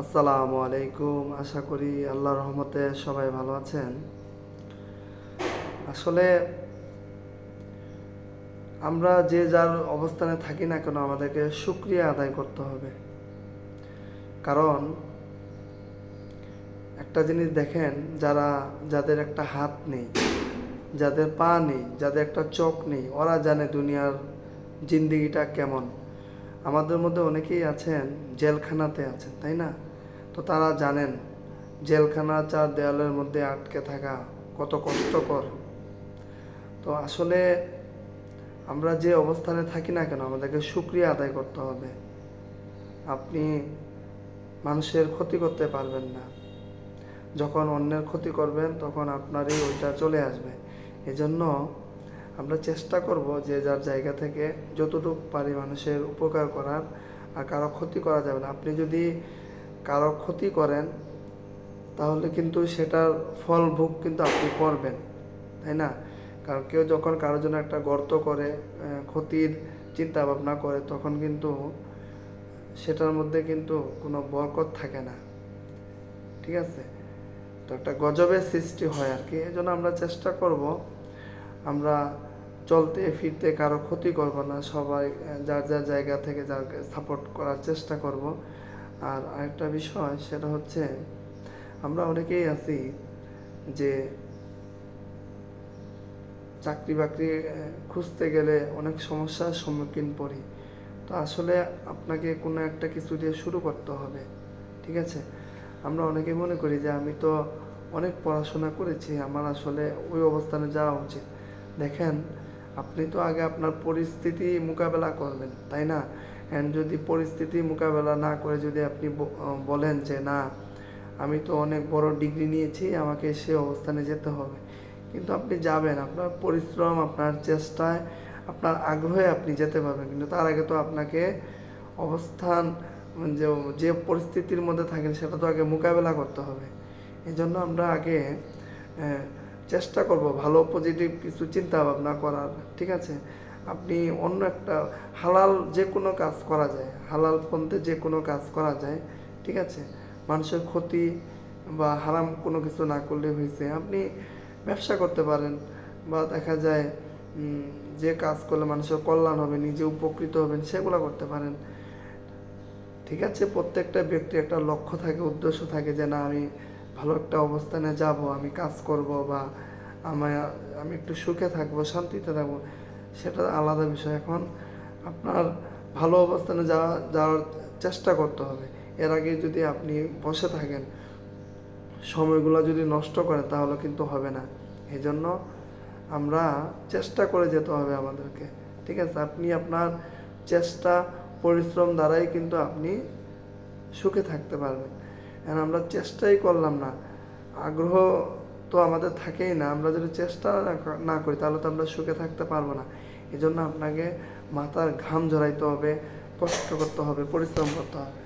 আসসালামু আলাইকুম। আশা করি আল্লাহর রহমতে সবাই ভালো আছেন। আসলে আমরা যে যার অবস্থানে থাকি না কেন আমাদেরকে সুক্রিয়া আদায় করতে হবে। কারণ একটা জিনিস দেখেন, যারা, যাদের একটা হাত নেই, যাদের পা নেই, যাদের একটা চোখ নেই, ওরা জানে দুনিয়ার জিন্দিগিটা কেমন। আমাদের মধ্যে অনেকেই আছেন, জেলখানাতে আছেন, তাই না? তো তারা জানেন, জেলখানা চার দেওয়ালের মধ্যে আটকে থাকা কত কষ্টকর। তো আসলে আমরা যে অবস্থানে থাকি না কেন, আমাদেরকে সুক্রিয়া আদায় করতে হবে। আপনি মানুষের ক্ষতি করতে পারবেন না। যখন অন্যের ক্ষতি করবেন, তখন আপনারই ওইটা চলে আসবে। এজন্য আমরা চেষ্টা করব যে যার জায়গা থেকে যতটুকু পারি মানুষের উপকার করার, আর কারও ক্ষতি করা যাবে না। আপনি যদি কারও ক্ষতি করেন, তাহলে কিন্তু সেটার ফল ভোগ কিন্তু আপনি করবেন, তাই না? কারণ কেউ যখন কারোর জন্য একটা গর্ত করে ক্ষতির চিন্তা ভাবনা করে, তখন কিন্তু সেটার মধ্যে কিন্তু কোনো বরকত থাকে না। ঠিক আছে? তো একটা গজবের সৃষ্টি হয় আর কি। এই জন্য আমরা চেষ্টা করব আমরা চলতে ফিরতে কারও ক্ষতি করব না, সবাই যার যার জায়গা থেকে যার সাপোর্ট করার চেষ্টা করব। আর আরেকটা বিষয়, সেটা হচ্ছে আমরা অনেকেই আছি যে চাকরি বাকরি খুঁজতে গেলে অনেক সমস্যার সম্মুখীন পড়ি। তো আসলে আপনাকে কোনো একটা কিছু দিয়ে শুরু করতে হবে, ঠিক আছে? আমরা অনেকে মনে করি যে আমি তো অনেক পড়াশোনা করেছি, আমার আসলে ওই অবস্থানে যাওয়া উচিত। দেখেন, আপনি তো আগে আপনার পরিস্থিতি মোকাবেলা করবেন, তাই না? অ্যান্ড যদি পরিস্থিতি মোকাবেলা না করে যদি আপনি বলেন যে, না, আমি তো অনেক বড় ডিগ্রি নিয়েছি, আমাকে সে অবস্থানে যেতে হবে। কিন্তু আপনি যাবেন, আপনার পরিশ্রম, আপনার চেষ্টায়, আপনার আগ্রহে আপনি যেতে পারবেন। কিন্তু তার আগে তো আপনাকে অবস্থান, যে যে পরিস্থিতির মধ্যে থাকেন, সেটা তো আগে মোকাবেলা করতে হবে। এই জন্য আমরা আগে চেষ্টা করব ভালো পজিটিভ কিছু চিন্তা ভাবনা করার, ঠিক আছে? আপনি অন্য একটা হালাল যে কোনো কাজ করা যায়, হালাল পন্থে যে কোনো কাজ করা যায়, ঠিক আছে? মানুষের ক্ষতি বা হারাম কোনো কিছু না করলে হয়েছে। আপনি ব্যবসা করতে পারেন বা দেখা যায় যে কাজ করলে মানুষের কল্যাণ হবে, নিজে উপকৃত হবেন, সেগুলো করতে পারেন। ঠিক আছে? প্রত্যেকটা ব্যক্তির একটা লক্ষ্য থাকে, উদ্দেশ্য থাকে যে না, আমি ভালো একটা অবস্থানে যাব, আমি কাজ করব বা আমায়, আমি একটু সুখে থাকব, শান্তিতে থাকব, সেটা আলাদা বিষয়। এখন আপনার ভালো অবস্থানে যাওয়া, যাওয়ার চেষ্টা করতে হবে। এর আগে যদি আপনি বসে থাকেন, সময়গুলো যদি নষ্ট করেন, তাহলে কিন্তু হবে না। এই জন্য আমরা চেষ্টা করে যেতে হবে আমাদেরকে, ঠিক আছে? আপনি আপনার চেষ্টা, পরিশ্রম দ্বারাই কিন্তু আপনি সুখে থাকতে পারবেন। এখন আমরা চেষ্টাই করলাম না। আগ্রহ তো আমাদের থাকেই না। আমরা যদি চেষ্টা না করি, তাহলে তো আমরা সুখে থাকতে পারব না। এই জন্য আপনাকে মাথার ঘাম ঝরাইতে হবে, কষ্ট করতে হবে, পরিশ্রম করতে হবে।